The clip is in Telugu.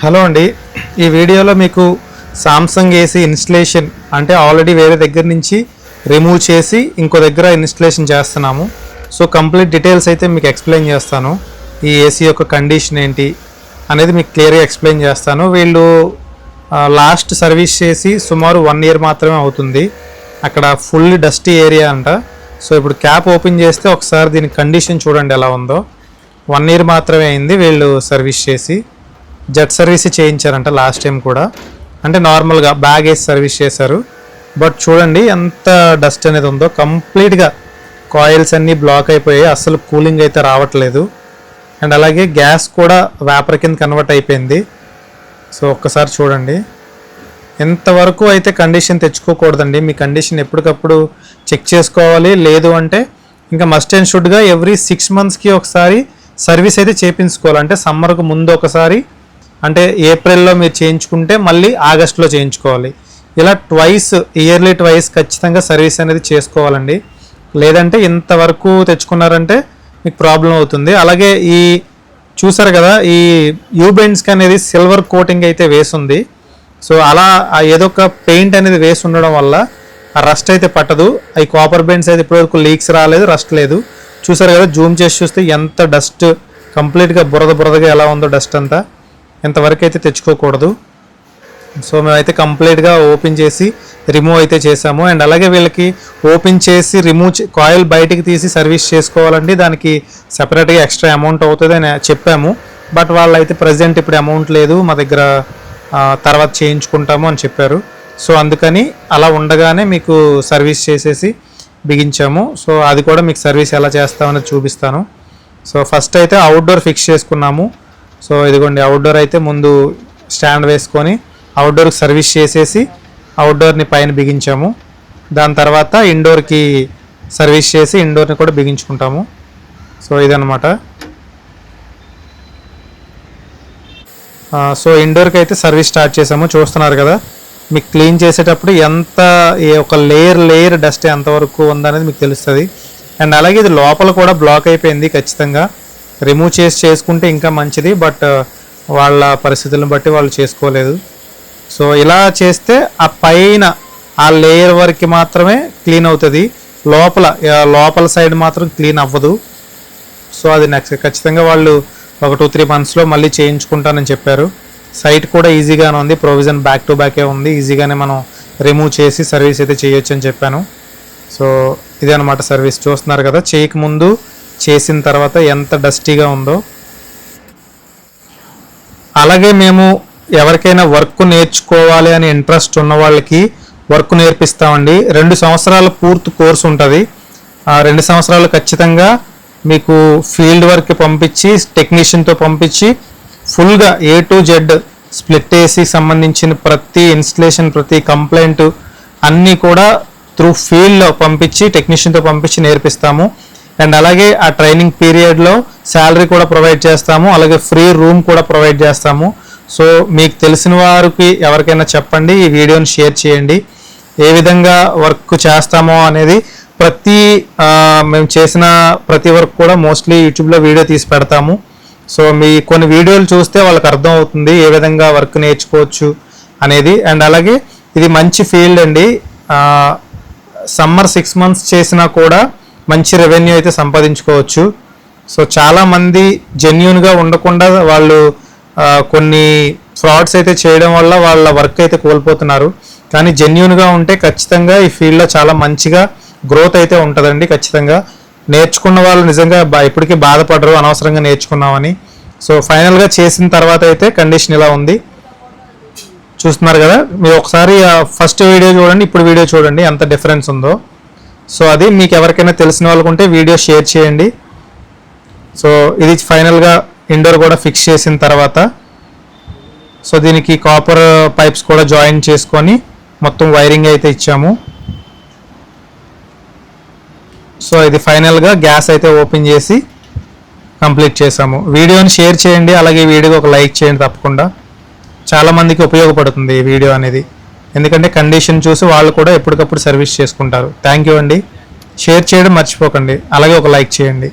హలో అండి. ఈ వీడియోలో మీకు సామ్సంగ్ ఏసీ ఇన్స్టలేషన్ అంటే ఆల్రెడీ వేరే దగ్గర నుంచి రిమూవ్ చేసి ఇంకో దగ్గర ఇన్స్టలేషన్ చేస్తున్నాము. సో కంప్లీట్ డీటెయిల్స్ అయితే మీకు ఎక్స్ప్లెయిన్ చేస్తాను. ఈ ఏసీ యొక్క కండిషన్ ఏంటి అనేది మీకు క్లియర్గా ఎక్స్ప్లెయిన్ చేస్తాను. వీళ్ళు లాస్ట్ సర్వీస్ చేసి సుమారు వన్ ఇయర్ మాత్రమే అవుతుంది. అక్కడ ఫుల్ డస్టీ ఏరియా అంట. సో ఇప్పుడు క్యాప్ ఓపెన్ చేస్తే ఒకసారి దీని కండిషన్ చూడండి ఎలా ఉందో. వన్ ఇయర్ మాత్రమే అయింది వీళ్ళు సర్వీస్ చేసి. జెట్ సర్వీస్ చేయించారంట లాస్ట్ టైం కూడా. అంటే నార్మల్గా బ్యాగ్ వేసి సర్వీస్ చేశారు. బట్ చూడండి ఎంత డస్ట్ అనేది ఉందో. కంప్లీట్గా కాయిల్స్ అన్నీ బ్లాక్ అయిపోయాయి. అస్సలు కూలింగ్ అయితే రావట్లేదు. అండ్ అలాగే గ్యాస్ కూడా వేపర్ కింద కన్వర్ట్ అయిపోయింది. సో ఒక్కసారి చూడండి. ఎంతవరకు అయితే కండిషన్ తెచ్చుకోకూడదండి. మీ కండిషన్ ఎప్పటికప్పుడు చెక్ చేసుకోవాలి. లేదు అంటే ఇంకా మస్ట్ అండ్ షుడ్గా ఎవ్రీ సిక్స్ మంత్స్కి ఒకసారి సర్వీస్ అయితే చేయించుకోవాలి అంటే సమ్మర్కు ముందు ఒకసారి అంటే ఏప్రిల్లో మీరు చేయించుకుంటే మళ్ళీ ఆగస్ట్లో చేయించుకోవాలి. ఇలా ట్వైస్ ఇయర్లీ ట్వైస్ ఖచ్చితంగా సర్వీస్ అనేది చేసుకోవాలండి. లేదంటే ఇంతవరకు తెచ్చుకున్నారంటే మీకు ప్రాబ్లం అవుతుంది. అలాగే ఈ చూసారు కదా ఈ యూబెండ్స్కి అనేది సిల్వర్ కోటింగ్ అయితే వేసుంది. సో అలా ఏదో ఒక పెయింట్ అనేది వేసి ఉండడం వల్ల ఆ రస్ట్ అయితే పట్టదు. ఈ కాపర్ బెండ్స్ అయితే ఇప్పటివరకు లీక్స్ రాలేదు రస్ట్ లేదు. చూసారు కదా జూమ్ చేసి చూస్తే ఎంత డస్ట్ కంప్లీట్గా బురద బురదగా ఎలా ఉందో డస్ట్ అంతా. ఎంతవరకు అయితే తెచ్చుకోకూడదు. సో మేమైతే కంప్లీట్గా ఓపెన్ చేసి రిమూవ్ అయితే చేసాము అండ్ అలాగే వీళ్ళకి ఓపెన్ చేసి రిమూవ్ కాయిల్ బయటికి తీసి సర్వీస్ చేసుకోవాలండి. దానికి సెపరేట్గా ఎక్స్ట్రా అమౌంట్ అవుతుంది అని చెప్పాము. బట్ వాళ్ళైతే ప్రజెంట్ ఇప్పుడు అమౌంట్ లేదు. మా దగ్గర తర్వాత చేయించుకుంటాము అని చెప్పారు. సో అందుకని అలా ఉండగానే మీకు సర్వీస్ చేసేసి బిగించాము. సో అది కూడా మీకు సర్వీస్ ఎలా చేస్తామని చూపిస్తాను. సో ఫస్ట్ అయితే అవుట్డోర్ ఫిక్స్ చేసుకున్నాము. సో ఇదిగోండి అవుట్డోర్ అయితే ముందు స్టాండ్ వేసుకొని అవుట్డోర్కి సర్వీస్ చేసేసి అవుట్డోర్ని పైన బిగించాము. దాని తర్వాత ఇండోర్కి సర్వీస్ చేసి ఇండోర్ని కూడా బిగించుకుంటాము. సో ఇదనమాట సో ఇండోర్కి అయితే సర్వీస్ స్టార్ట్ చేసాము. చూస్తున్నారు కదా మీకు క్లీన్ చేసేటప్పుడు ఎంత ఒక లేయర్ లేయర్ డస్ట్ ఎంతవరకు ఉందనేది మీకు తెలుస్తుంది. అండ్ అలాగే ఇది లోపల కూడా బ్లాక్ అయిపోయింది ఖచ్చితంగా. రిమూవ్ చేసి చేసుకుంటే ఇంకా మంచిది బట్ uh, వాళ్ళ పరిస్థితులను బట్టి వాళ్ళు చేసుకోలేదు. సో ఇలా చేస్తే ఆ పైన ఆ లేయర్ వరకు మాత్రమే క్లీన్ అవుతుంది. లోపల లోపల సైడ్ మాత్రం క్లీన్ అవ్వదు. సో అది నెక్స్ట్ ఖచ్చితంగా వాళ్ళు ఒక టూ త్రీ మంత్స్లో మళ్ళీ చేయించుకుంటానని చెప్పారు. సైట్ కూడా ఈజీగానే ఉంది. ప్రొవిజన్ బ్యాక్ టు బ్యాకే ఉంది. ఈజీగానే మనం రిమూవ్ చేసి సర్వీస్ అయితే చేయొచ్చు అని చెప్పాను. సో ఇదే అనమాట సర్వీస్ చూస్తున్నారు కదా చేయకముందు చేసిన తర్వాత ఎంత డస్టీగా ఉందో. అలాగే మేము ఎవరికైనా వర్క్ నేర్చుకోవాలి అని ఇంట్రెస్ట్ ఉన్న వాళ్ళకి వర్క్ నేర్పిస్తామండి. రెండు సంవత్సరాల పూర్తి కోర్సు ఉంటుంది. ఆ రెండు సంవత్సరాలు ఖచ్చితంగా మీకు ఫీల్డ్ వర్క్ పంపించి టెక్నీషియన్తో పంపించి ఫుల్గా A to Z split AC సంబంధించిన ప్రతి ఇన్స్టలేషన్ ప్రతి కంప్లైంట్ అన్నీ కూడా త్రూ ఫీల్డ్లో పంపించి టెక్నీషియన్తో పంపించి నేర్పిస్తాము. అండ్ అలాగే ఆ ట్రైనింగ్ పీరియడ్లో శాలరీ కూడా ప్రొవైడ్ చేస్తాము అలాగే ఫ్రీ రూమ్ కూడా ప్రొవైడ్ చేస్తాము. సో మీకు తెలిసిన వారికి ఎవరికైనా చెప్పండి ఈ వీడియోని షేర్ చేయండి. ఏ విధంగా వర్క్ చేస్తామో అనేది ప్రతి మేము చేసిన ప్రతి వర్క్ కూడా మోస్ట్లీ యూట్యూబ్లో వీడియో తీసి పెడతాము. సో మీ కొన్ని వీడియోలు చూస్తే వాళ్ళకి అర్థం అవుతుంది ఏ విధంగా వర్క్ నేర్చుకోవచ్చు అనేది. అండ్ అలాగే ఇది మంచి ఫీల్డ్ అండి. సమ్మర్ సిక్స్ మంత్స్ చేసినా కూడా మంచి రెవెన్యూ అయితే సంపాదించుకోవచ్చు. సో చాలామంది జెన్యున్గా ఉండకుండా వాళ్ళు కొన్ని ఫ్రాడ్స్ అయితే చేయడం వల్ల వాళ్ళ వర్క్ అయితే కోల్పోతున్నారు. కానీ జెన్యున్గా ఉంటే ఖచ్చితంగా ఈ ఫీల్డ్లో చాలా మంచిగా గ్రోత్ అయితే ఉంటుందండి ఖచ్చితంగా. నేర్చుకున్న వాళ్ళు నిజంగా బా ఇప్పటికీ బాధపడరు అనవసరంగా నేర్చుకున్నామని. సో ఫైనల్గా చేసిన తర్వాత అయితే కండిషన్ ఇలా ఉంది. చూస్తున్నారు కదా? మీరు ఒకసారి ఫస్ట్ వీడియో చూడండి ఇప్పుడు వీడియో చూడండి ఎంత డిఫరెన్స్ ఉందో. సో అది మీకు ఎవరికైనా తెలిసిన వాళ్ళకు ఉంటే వీడియో షేర్ చేయండి. సో ఇది ఫైనల్గా ఇండోర్ కూడా ఫిక్స్ చేసిన తర్వాత సో దీనికి కాపర్ పైప్స్ కూడా జాయిన్ చేసుకొని మొత్తం వైరింగ్ అయితే ఇచ్చాము. సో ఇది ఫైనల్గా గ్యాస్ అయితే ఓపెన్ చేసి కంప్లీట్ చేసాము. వీడియోని షేర్ చేయండి అలాగే వీడియోకి ఒక లైక్ చేయండి తప్పకుండా. చాలా మందికి ఉపయోగపడుతుంది ఈ వీడియో అనేది. ఎందుకంటే కండిషన్ చూసి వాళ్ళు కూడా ఎప్పటికప్పుడు సర్వీస్ చేసుకుంటారు. థ్యాంక్ యూ అండి. షేర్ చేయడం మర్చిపోకండి. అలాగే ఒక లైక్ చేయండి.